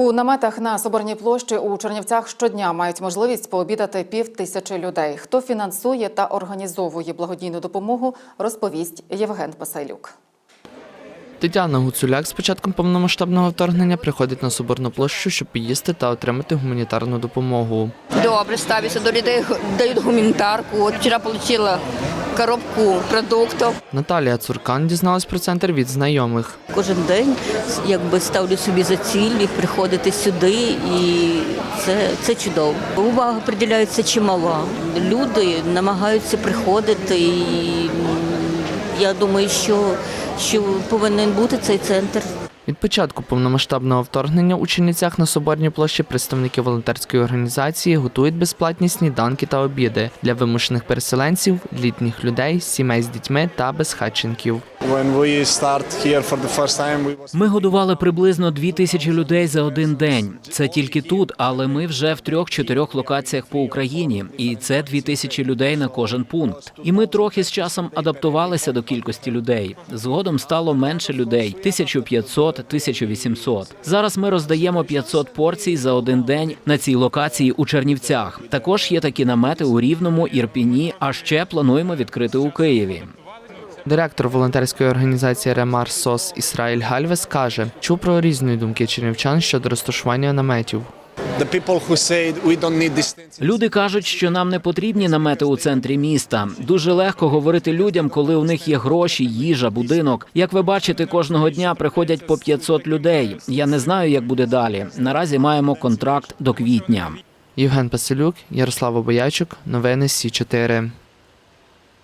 У наметах на Соборній площі у Чернівцях щодня мають можливість пообідати пів тисячі людей. Хто фінансує та організовує благодійну допомогу, розповість Євген Пасайлюк. Тетяна Гуцуляк з початком повномасштабного вторгнення приходить на Соборну площу, щоб поїсти та отримати гуманітарну допомогу. Добре ставиться до людей, дають гуманітарку. От вчора отримала коробку продуктів. Наталія Цуркан дізналась про центр від знайомих. Кожен день якби ставлю собі за ціль приходити сюди, і це, це чудово. Увага приділяється чимала. Люди намагаються приходити, і я думаю, що, що повинен бути цей центр. Від початку повномасштабного вторгнення у Чернівцях на Соборній площі представники волонтерської організації готують безплатні сніданки та обіди для вимушених переселенців, літніх людей, сімей з дітьми та безхатченків. Ми годували приблизно дві тисячі людей за один день. Це тільки тут, але ми вже в трьох-чотирьох локаціях по Україні, і це дві тисячі людей на кожен пункт. І ми трохи з часом адаптувалися до кількості людей. Згодом стало менше людей 1500, 1800. Зараз ми роздаємо 500 порцій за один день на цій локації у Чернівцях. Також є такі намети у Рівному, Ірпіні, а ще плануємо відкрити у Києві. Директор волонтерської організації Ремар СОС Ісраїль Гальвес каже, чув про різні думки чернівчан щодо розташування наметів. Люди кажуть, що нам не потрібні намети у центрі міста. Дуже легко говорити людям, коли у них є гроші, їжа, будинок. Як ви бачите, кожного дня приходять по 500 людей. Я не знаю, як буде далі. Наразі маємо контракт до квітня. Євген Паселюк, Ярослава Боячук, новини Сі 4